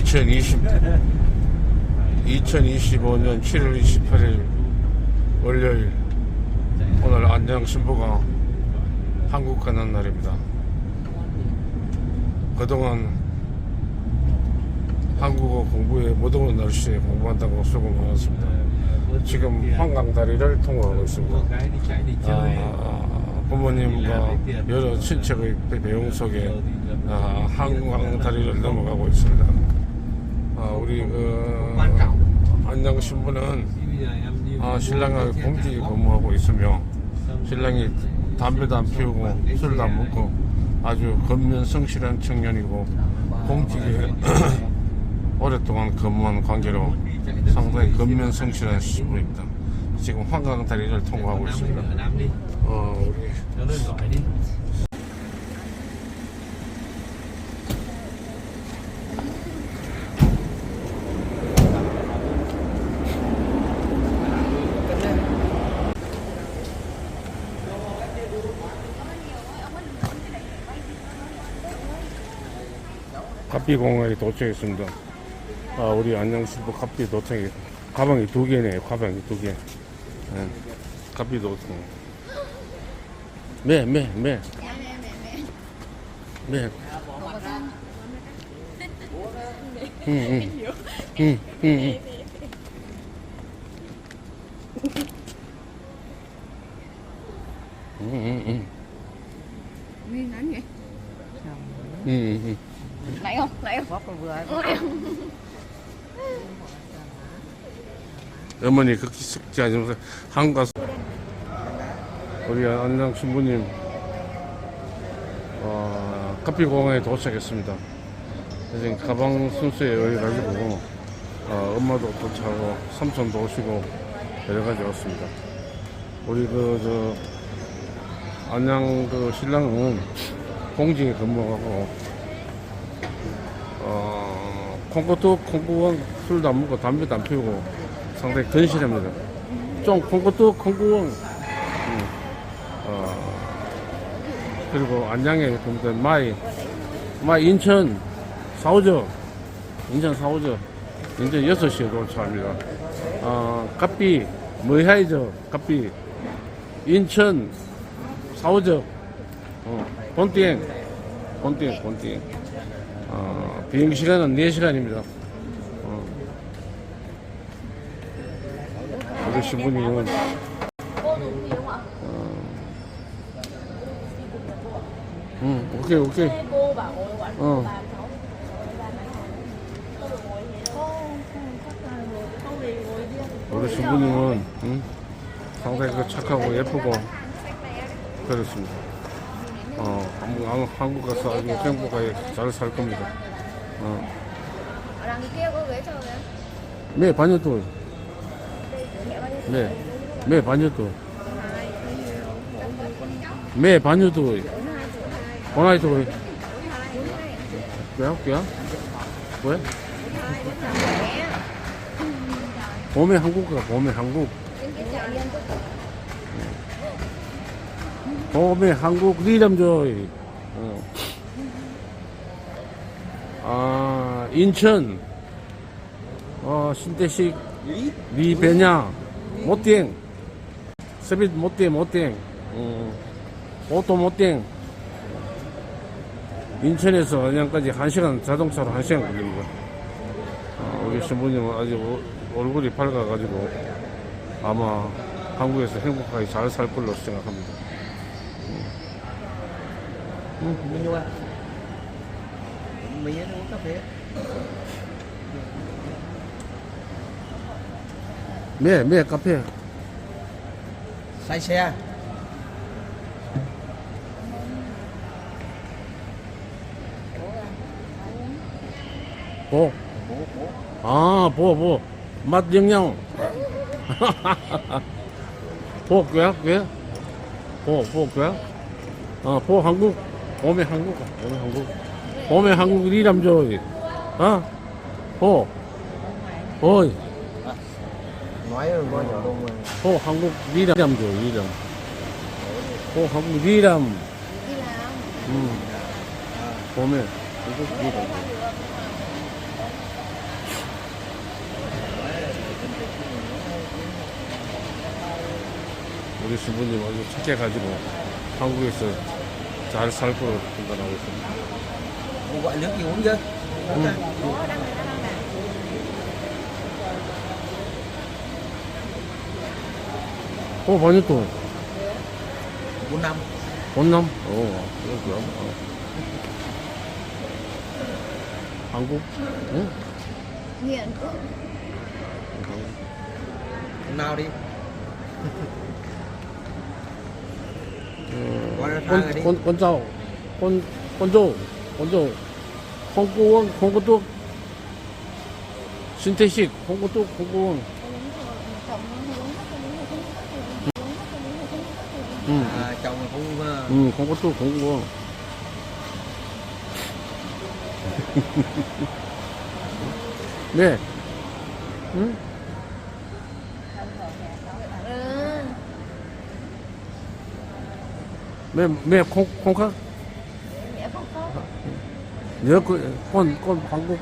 2020, 2025년 7월 28일 월요일 오늘 안녕신부가 한국 가는 날입니다. 그동안 한국어 공부에 못 오는 날씨에 공부한다고 수고 많았습니다. 지금 한강다리를 통과하고 있습니다. 아, 부모님과 여러 친척의 배웅 속에 아, 한강다리를 넘어가고 있습니다. 아, 우리 그 안양 신부는 아, 신랑과 공직에 근무하고 있으며 신랑이 담배도 안 피우고 술도 안 먹고 아주 건면 성실한 청년이고 공직에 오랫동안 근무한 관계로 상당히 건면 성실한 신부입니다. 지금 한강다리를 통과하고 Nam đi 있습니다. 어, 우리 카피공항에 도착했습니다. 아, 우리 안녕신부 카피 도착해. 가방이 두 개네, 가방이 두 개. 예, 카피 도착. 매, 매, 매. 매. 응, 응. 응, 응, 응. 응, 응, 응. 응, 응, 응. Lạy không? Lạy không? bóp con vừa không? 어머니 그렇게 숙지 않으면서 한국 가서 우리 안녕 신부님 어, 카피공항에 도착했습니다. 지금 가방 순수에 의해 가지고 어, 엄마도 도착하고 삼촌도 오시고 여러 가지 왔습니다. 우리 그 저 안양 그 신랑은 공직에 근무하고 어, 콩고도 콩고원 술도 안 먹고 담배도 안 피우고 상당히 건실합니다. 좀 콩고도 콩고원 음, 어, 그리고 안양에 그 마이 마이 인천 사오죠? 인천 사오죠? 인천 6시에 도착합니다. 어, 갑비 뭐해야죠? 갑비 인천 사오죠? 어, 본땡 본땡 본땡 어, 비행 시간은 4시간입니다. 어. 우리 신부님은 어. 응, 오케이, 오케이. 어. 우리 신부님은 응? 상당히 그 착하고 예쁘고 그렇습니다. 어, 한국, 가서 아주 행복하게 잘 살 겁니다. 어. Ghế chờ kìa 매 nhiêu 매, Bốn hai 뭐야, 뭐야? 왜? 봄에 한국 가, 봄에 한국. 봄에 한국 리람조이. 어. 아, 인천. 어, 신대식 리베냐. 못땡. 서빗 못땡, 못땡. 어, 오토 못땡. 인천에서 안양까지 1시간, 자동차로 1시간 걸립니다. 어, 우리 신부님은 아직 오- 얼굴이 밝아가지고 아마 한국에서 행복하게 잘 살 걸로 생각합니다. Mình mua mình uống cà phê 매, 매 카페. say xe 보. 아, 보, 보. 맛 영양. 보, 그야, 그야? 보, 보, 그야? 어, 오메 한국 오메 한국. 오메 한국 이람조 어? 호. 호이 아, 뭐, 호 한국 리람조 리람. 호 한국 리람. 음. 오메 한국 리람. 우리 주부님 아주 착해가지고 한국에서 잘 살 거로 판단하고 있습니다. Cô gọi nước gì uống chưa? Ừ. 어, 많이 또. Bốn năm. 원남? 어, 그럼. 어. 한국? 응? Nghiện 한국. Hôm nào đi. 권. 권, 권자오, 권, 권조, 권조, 홍구원, 홍구뚝, 신태식, 홍구뚝, 홍구원. 응, À, chồng không 응, 홍구뚝, 홍구원. 네. 응? 매, 매, 콩, 콩카? mẹ không có nhớ con con con 한국